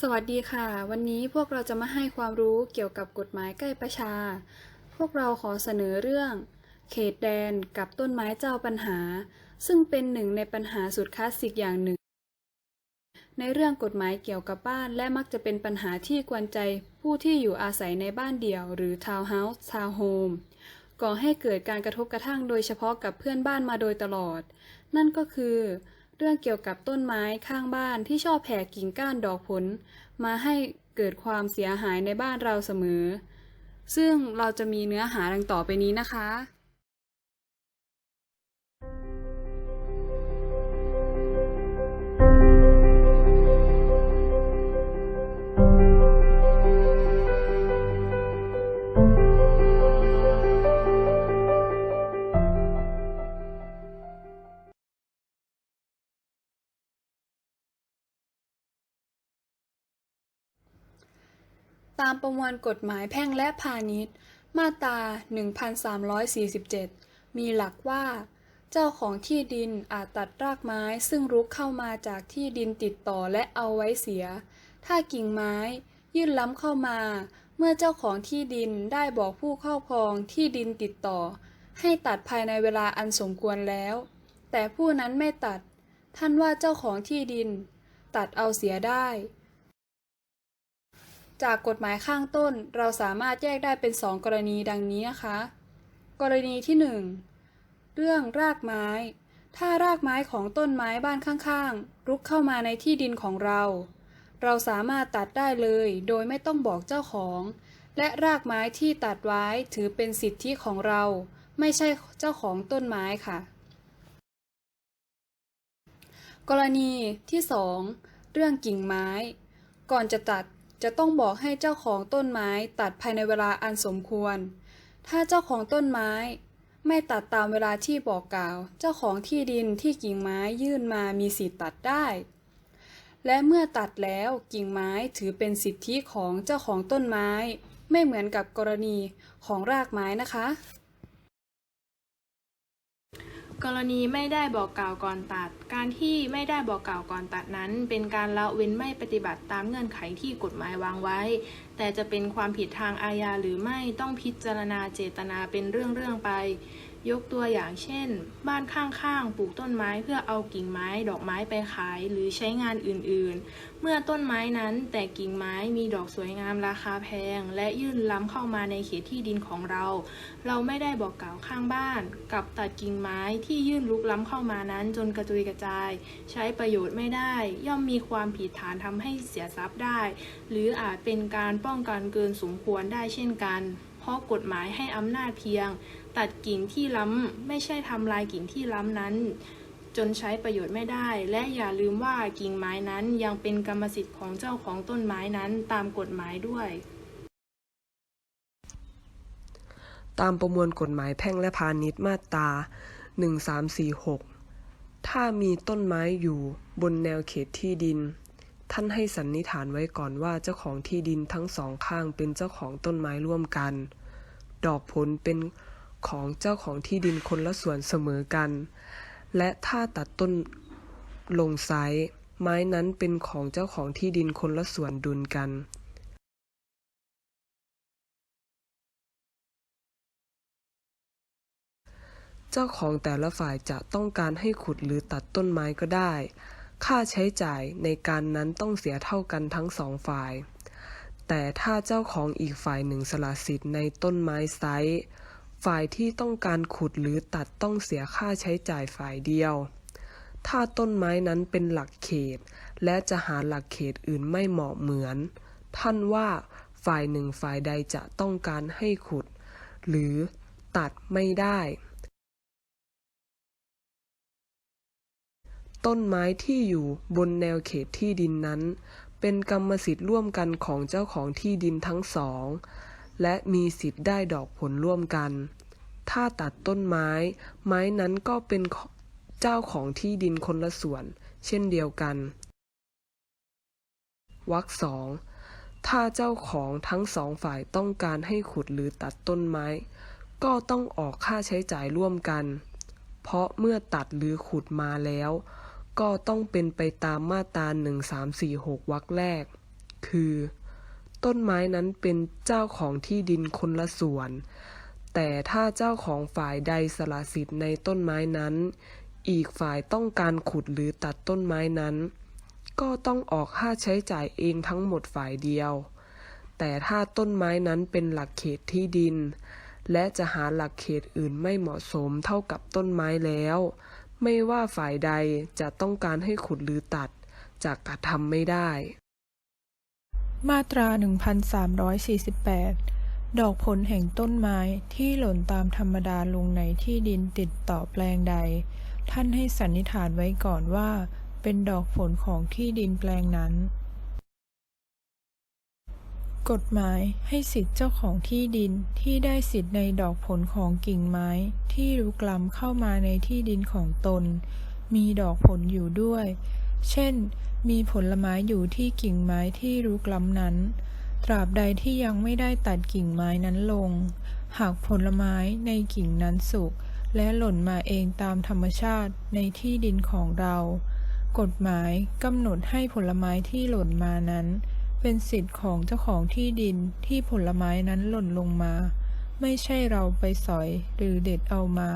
สวัสดีค่ะ วันนี้พวกเราจะมาให้ความรู้เกี่ยวกับกฎหมายใกล้ประชา พวกเราขอเสนอเรื่อง เขตแดนกับต้นไม้เจ้าปัญหา ซึ่งเป็นหนึ่งในปัญหาสุดคลาสสิกอย่างหนึ่ง ในเรื่องกฎหมายเกี่ยวกับบ้านและมักจะเป็นปัญหาที่กวนใจผู้ที่อยู่อาศัยในบ้านเดี่ยวหรือทาวน์เฮาส์ทาวน์โฮมก่อให้เกิดการกระทบกระทั่งโดยเฉพาะกับเพื่อนบ้านมาโดยตลอด นั่นก็คือ เรื่องเกี่ยวกับต้นไม้ข้างบ้านที่ชอบแผ่กิ่งก้านดอกผล มาให้เกิดความเสียหายในบ้านเราเสมอ ซึ่งเราจะมีเนื้อหาดังต่อไปนี้นะคะ ตามประมวลกฎหมายแพ่งและพาณิชย์ มาตรา 1347 มีหลักว่า เจ้าของที่ดินอาจตัดรากไม้ซึ่งรุกเข้ามาจากที่ดินติดต่อและเอาไว้เสีย ถ้ากิ่งไม้ยื่นล้ำเข้ามา เมื่อเจ้าของที่ดินได้บอกผู้ครอบครองที่ดินติดต่อ ให้ตัดภายในเวลาอันสมควรแล้ว แต่ผู้นั้นไม่ตัด ท่านว่าเจ้าของที่ดิน ตัดเอาเสียได้ จากกฎหมายข้างต้นเราสามารถแยกได้เป็น 2 กรณีดังนี้นะคะ กรณีที่ 1 เรื่องรากไม้ ถ้ารากไม้ของต้นไม้บ้านข้างๆ รุกเข้ามาในที่ดินของเรา เราสามารถตัดได้เลยโดยไม่ต้องบอกเจ้าของ และรากไม้ที่ตัดไว้ถือเป็นสิทธิของเรา ไม่ใช่เจ้าของต้นไม้ค่ะ กรณีที่ 2 เรื่องกิ่งไม้ ก่อนจะตัด จะต้องบอกให้เจ้าของต้นไม้ตัดภายในเวลาอันสมควร ถ้าเจ้าของต้นไม้ไม่ตัดตามเวลาที่บอกกล่าว เจ้าของที่ดินที่กิ่งไม้ยื่นมามีสิทธิ์ตัดได้ และเมื่อตัดแล้วกิ่งไม้ถือเป็นสิทธิของเจ้าของต้นไม้ ไม่เหมือนกับกรณีของรากไม้นะคะ กรณีไม่ได้บอกกล่าวก่อนตัด การที่ไม่ได้บอกกล่าวก่อนตัดนั้น เป็นการละเว้นไม่ปฏิบัติตามเงื่อนไขที่กฎหมายวางไว้ แต่จะเป็นความผิดทางอาญาหรือไม่ต้องพิจารณาเจตนาเป็นเรื่องๆไป ยกตัวอย่างเช่น บ้านข้างๆ ปลูกต้นไม้เพื่อเอากิ่งไม้ดอกไม้ไปขายหรือใช้งานอื่นๆ เมื่อต้นไม้นั้นแต่กิ่งไม้มีดอกสวยงามราคาแพง และยื่นล้ำเข้ามาในเขตที่ดินของเรา เราไม่ได้บอกกล่าวข้างบ้าน กับตัดกิ่งไม้ที่ยื่นลุกล้ำเข้ามานั้นจนกระจุยกระจาย ใช้ประโยชน์ไม่ได้ ย่อมมีความผิดฐานทำให้เสียทรัพย์ได้ หรืออาจเป็นการป้องกันเกินสมควรได้เช่นกัน เพราะกฎหมายให้อำนาจเพียง ตัดกิ่งที่ล้ำไม่ใช่ทำลายกิ่งที่ล้ำนั้น จนใช้ประโยชน์ไม่ได้ และอย่าลืมว่ากิ่งไม้นั้นยังเป็นกรรมสิทธิ์ของเจ้าของต้นไม้นั้นตามกฎหมายด้วยตามประมวลกฎหมายแพ่งและพาณิชย์มาตรา 1346 ถ้ามีต้นไม้อยู่บนแนวเขตที่ดิน ท่านให้สันนิษฐานไว้ก่อนว่าเจ้าของที่ดินทั้งสองข้างเป็นเจ้าของต้นไม้ร่วมกัน ดอกผลเป็นของเจ้าของที่ดินคนละส่วนเสมอกัน และถ้าตัดต้นลงไซส์ไม้นั้นเป็นของเจ้าของที่ดินคนละส่วนดุลกันเจ้าของแต่ละฝ่ายจะต้องการให้ขุดหรือตัดต้นไม้ก็ได้ ค่าใช้จ่ายในการนั้นต้องเสียเท่ากันทั้งสองฝ่าย แต่ถ้าเจ้าของอีกฝ่ายหนึ่งสละสิทธิ์ในต้นไม้ไซส์ฝ่ายที่ต้องการขุดหรือตัดต้องเสียค่าใช้จ่ายฝ่ายเดียว ถ้าต้นไม้นั้นเป็นหลักเขต และจะหาหลักเขตอื่นไม่เหมาะเหมือน ท่านว่าฝ่ายหนึ่งฝ่ายใดจะต้องการให้ขุด หรือตัดไม่ได้ ต้นไม้ที่อยู่บนแนวเขตที่ดินนั้น เป็นกรรมสิทธิ์ร่วมกันของเจ้าของที่ดินทั้งสอง และมีสิทธิ์ได้ดอกผลร่วมกัน ถ้าตัดต้นไม้ ไม้นั้นก็เป็นเจ้าของที่ดินคนละส่วน เช่นเดียวกันวรรคสองถ้าเจ้าของทั้งสองฝ่ายต้องการให้ขุดหรือตัดต้นไม้ ก็ต้องออกค่าใช้จ่ายร่วมกัน เพราะเมื่อตัดหรือขุดมาแล้ว ก็ต้องเป็นไปตามมาตรา1346วรรคแรก คือ ต้นไม้นั้นเป็นเจ้าของที่ดินคนละส่วน แต่ถ้าเจ้าของฝ่ายใดสละสิทธิ์ในต้นไม้นั้น อีกฝ่ายต้องการขุดหรือตัดต้นไม้นั้น ก็ต้องออกค่าใช้จ่ายเองทั้งหมดฝ่ายเดียว แต่ถ้าต้นไม้นั้นเป็นหลักเขตที่ดิน และจะหาหลักเขตอื่นไม่เหมาะสมเท่ากับต้นไม้แล้ว ไม่ว่าฝ่ายใดจะต้องการให้ขุดหรือตัดจะกระทำไม่ได้ มาตรา 1348 ดอกผลแห่งต้นไม้ที่หล่นตามธรรมดาลงในที่ดินติดต่อแปลงใด ท่านให้สันนิษฐานไว้ก่อนว่า เป็นดอกผลของที่ดินแปลงนั้น กฎหมายให้สิทธิเจ้าของที่ดินที่ได้สิทธิในดอกผลของกิ่งไม้ ที่รุกล้ำเข้ามาในที่ดินของตน มีดอกผลอยู่ด้วย เช่น มีผลไม้อยู่ที่กิ่งไม้ที่รุกล้ำนั้น ตราบใดที่ยังไม่ได้ตัดกิ่งไม้นั้นลง หากผลไม้ในกิ่งนั้นสุกและหล่นมาเองตามธรรมชาติในที่ดินของเรา กฎหมายกำหนดให้ผลไม้ที่หล่นมานั้น เป็นสิทธิ์ของเจ้าของที่ดินที่ผลไม้นั้นหล่นลงมา ไม่ใช่เราไปสอยหรือเด็ดเอามา